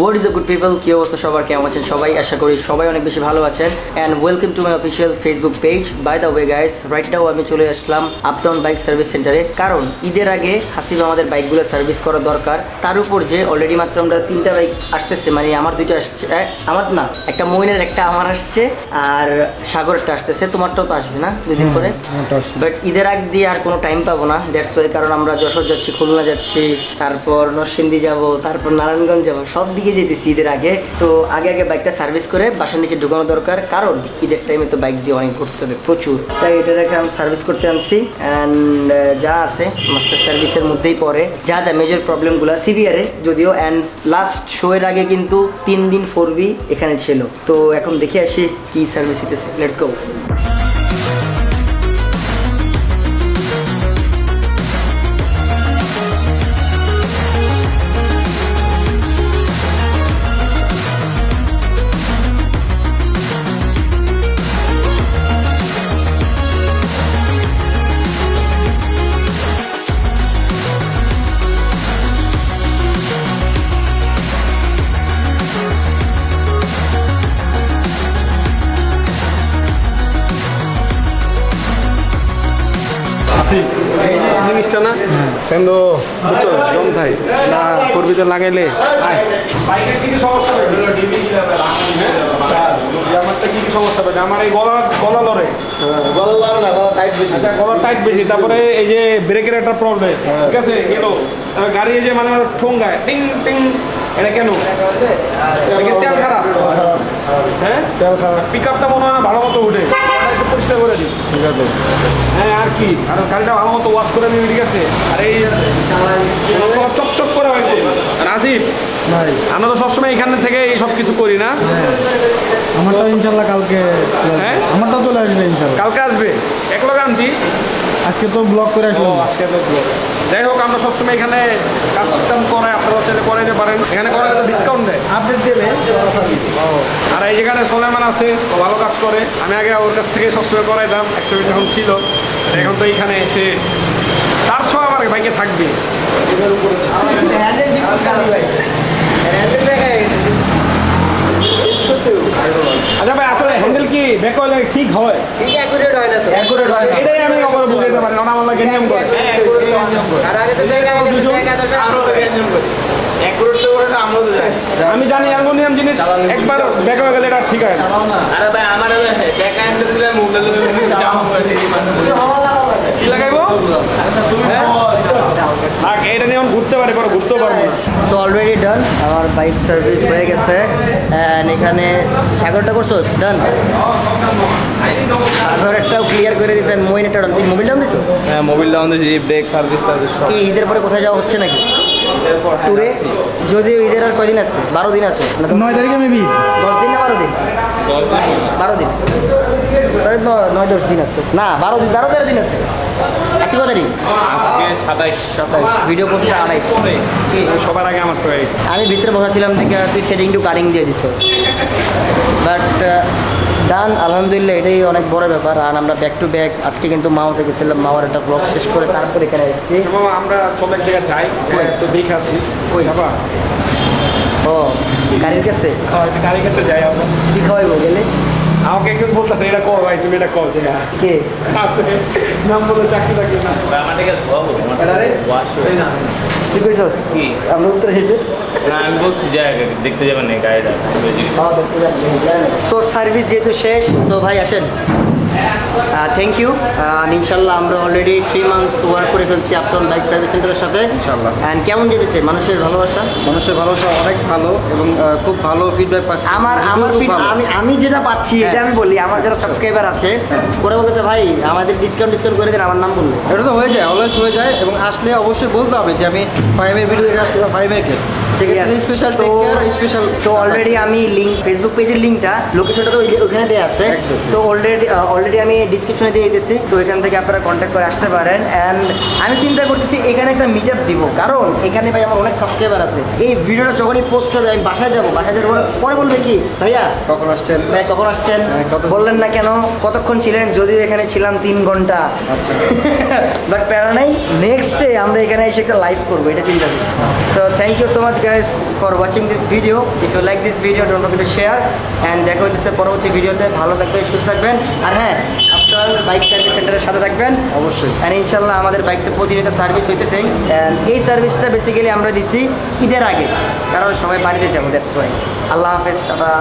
What is good people কি অবস্থা? সবার কেমন আছেন? সবাই আশা করি সবাই অনেক বেশি ভালো আছেন। And welcome to my official Facebook page by the way guys right now আমি চলে আসলাম আপটাউন বাইক সার্ভিস সেন্টারে কারণ ঈদের আগে হাসিব আমাদের বাইকগুলো সার্ভিস করা দরকার। তার উপর যে অলরেডি মাত্র আমরা তিনটা বাইক আসতেছে মানে আমার দুইটা আসছে আমার না একটা মইনের একটা আমার আসছে আর সাগরেরটা আসতেছে। তোমারটাও তো আসবে না দুই দিন পরে? বাট ঈদের আগ দিয়ে আর কোনো টাইম পাবো না। দ্যাটস ওয়াই কারণ আমরা যশোর যাচ্ছি খুলনা যাচ্ছি তারপর নরসিংদী যাব তারপর নারায়ণগঞ্জ যাব সব দিকে যেতেছি ঈদের আগে। তো আগে আগে বাইকটা সার্ভিস করে বাসার নিচে ঢুকানো দরকার। কারণ ঈদের টাইমে তো বাইক দিয়ে অনেক ঘুরতে হবে প্রচুর। তাই এটা দেখে আমি সার্ভিস করতে আনছি। অ্যান্ড যা আছে মাস্টার সার্ভিসের মধ্যেই পড়ে। যা যা মেজর প্রবলেমগুলো সিভিয়ারে যদিও অ্যান্ড লাস্ট শো এর আগে কিন্তু তিন দিন ফোর এখানে ছিল। তো এখন দেখে আসি কি সার্ভিস হইতেছে। লেটস গো জিনিসটা না? সেন্দ বুঝছ জম থাই না লাগাইলে গলা গলা লড়ে আচ্ছা তারপরে এই যে ব্রেকের একটা প্রবলেম ঠিক আছে গাড়ি যে মানে ঠোঙ্গায়, টিং টিং। এটা কেন? তেল খারাপ? হ্যাঁ? তেল খারাপ। পিক আপটা মনে হয় ভালো মতো উঠে। পরিষ্কার করে দিই। ঠিক আছে। হ্যাঁ আর কি? আর গাড়িটা ভালো মতো ওয়াশ করে নিবি ঠিক আছে? আর এই চকচক করে হয় রাজীব ভাই। আমরা তো সবসময় এখান থেকে এই সব কিছু করি না। আমারটা ইনশাল্লাহ কালকে হ্যাঁ? আমারটা চলে আসবে ইনশাল্লাহ। কালকে আসবে? এক লোক আজকে তো ব্লক করে আসলাম। আজকে তো ব্লগ। যাই হোক আমরা সবসময় এখানে কাজ কাম করাই আপনারা চাইলে করাইতে পারেন। এখানে করাইলে ডিসকাউন্ট দেয়। আপডেট দেবে আর এই যেখানে সোলেমান আছে ও ভালো কাজ করে। আমি আগে ওর কাছ থেকে সবসময় করাইতাম একশো যখন ছিল। এখন তো এখানে এসে তার ছ আমার বাইকে থাকবে। আচ্ছা ভাই আসলে হ্যান্ডেল কি ব্যাক ঠিক হয়? ঠিক অ্যাকুরেট হয় না তো। অ্যাকুরেট হয় এটাই আমি কখনো বুঝতে পারি না। ওনা আমার গেঞ্জাম করে। আমি জানি অ্যালুমিনিয়াম জিনিস একবার ব্যাক হয়ে গেলে এটা ঠিক আছে আরে ভাই আমার কি লাগাইবো? হ্যাঁ? এটা নিয়ে ঘুরতে পারে পরে ঘুরতেও পারব না সো অলরেডি ডান আমার বাইক সার্ভিস হয়ে গেছে। অ্যান্ড এখানে সাগরটা করছ ডান সাগরেরটাও ক্লিয়ার করে দিয়েছেন। মইনেটা ডান তুই মোবিল ডাউন দিছো হ্যাঁ মোবাইল ডাউন দিয়েছি ব্রেক সার্ভিস টার্ভিস কি ঈদের পরে কোথায় যাওয়া হচ্ছে নাকি? ট্যুরে যদিও ঈদের আর কয়দিন আছে? বারো দিন আছে। না তো নয় তারিখে মেবি দশ দিন না বারো দিন? বারো দিন। নয় দশ দিন আছে। না বারো দিন বারো তেরো দিন আছে। আজকে কত তারিখ আজকে সাতাইশ। সাতাইশ। ভিডিও আড়াইশ সবার আগে আমার তো আমি ভিতরে বসাছিলাম দেখে তুই সেটিং টু কাটিং দিয়ে দিছিস। বাট ডান আলহামদুলিল্লাহ এটাই অনেক বড় ব্যাপার। আর আমরা ব্যাক টু ব্যাক আজকে কিন্তু মাও মাওতে গেছিলাম মাওয়ার একটা ব্লগ শেষ করে তারপর এখানে এসেছি। আমরা চলে এক জায়গায় যাই তো দেখে আসি? বাবা ও গাড়ির কাছে? হয়তো গাড়ি ক্ষেত্রে যাই আমরা। কি খাওয়াইবো গেলে? আমাকে একজন বলতেছে এটা কর ভাই তুমি এটা কর যে হ্যাঁ। কে? আছে। নাম বলে চাকরি টাকরি না। আমার থেকে ধোয়া আমার এটারে? ওয়াশ হয়ে না। কি কইছস? কি? আমরা উত্তরে আমি বলছি দেখতে যাবেন না গাড়িটা সো সার্ভিস যেহেতু শেষ তো ভাই আসেন। থ্যাংক ইউ ইনশাল্লাহ আমরা অলরেডি থ্রি মান্থস ওয়ার্ক করে ফেলছি আপটন বাইক সার্ভিস সেন্টারের সাথে। ইনশাল্লাহ। অ্যান্ড কেমন যেতেছে? মানুষের ভালোবাসা? মানুষের ভালোবাসা অনেক ভালো এবং খুব ভালো ফিডব্যাক পাচ্ছি। আমার আমার আমি আমি যেটা পাচ্ছি এটা আমি বলি আমার যারা সাবস্ক্রাইবার আছে ওরা বলতেছে ভাই আমাদের ডিসকাউন্ট ডিসকাউন্ট করে দেন আমার নাম বললে। এটা তো হয়ে যায় অলওয়েজ হয়ে যায় এবং আসলে অবশ্যই বলতে হবে যে আমি ফাইভের ভিডিও দেখে আসছি বা ফাইভের কেস স্পেশাল তো স্পেশাল তো অলরেডি আমি লিঙ্ক ফেসবুক পেজের লিঙ্কটা লোকেশনটা তো ওই- ওখানে দেওয়া আছে। তো অলরেডি অলরেডি আমি ডিসক্রিপশনে দিয়ে তো এখান থেকে আপনারা কন্ট্যাক্ট করে আসতে পারেন। অ্যান্ড আমি চিন্তা করতেছি এখানে একটা মিট আপ দিব। কারণ এখানে ভাই আমার অনেক সাবস্ক্রাইবার আছে। এই ভিডিওটা যখনই পোস্ট হবে আমি বাসায় যাব। বাসায় যাওয়ার পরে বলবে কি ভাইয়া কখন আসছেন? ভাই কখন আসছেন? হ্যাঁ, বললেন না কেন? কতক্ষণ ছিলেন? যদিও এখানে ছিলাম তিন ঘণ্টা। আচ্ছা। বাট প্যারা নাই নেক্সট ডে আমরা এখানে এসে একটা লাইভ করব এটা চিন্তা করছি। So thank you so much guys for watching this video. If you like this video don't forget to share. And দেখা হচ্ছে পরবর্তী ভিডিওতে ভালো থাকবেন সুস্থ থাকবেন। আর হ্যাঁ আপনার বাইক সার্ভিস সেন্টারের সাথে থাকবেন। অবশ্যই। আর ইনশাল্লাহ আমাদের বাইকতে প্রতিনিয়ত সার্ভিস হইতেছেই And এই সার্ভিসটা বেসিক্যালি আমরা দিছি ঈদের আগে। কারণ সবাই বাড়িতে যাব দ্যাটস ওয়াই আল্লাহ হাফেজ টাটা।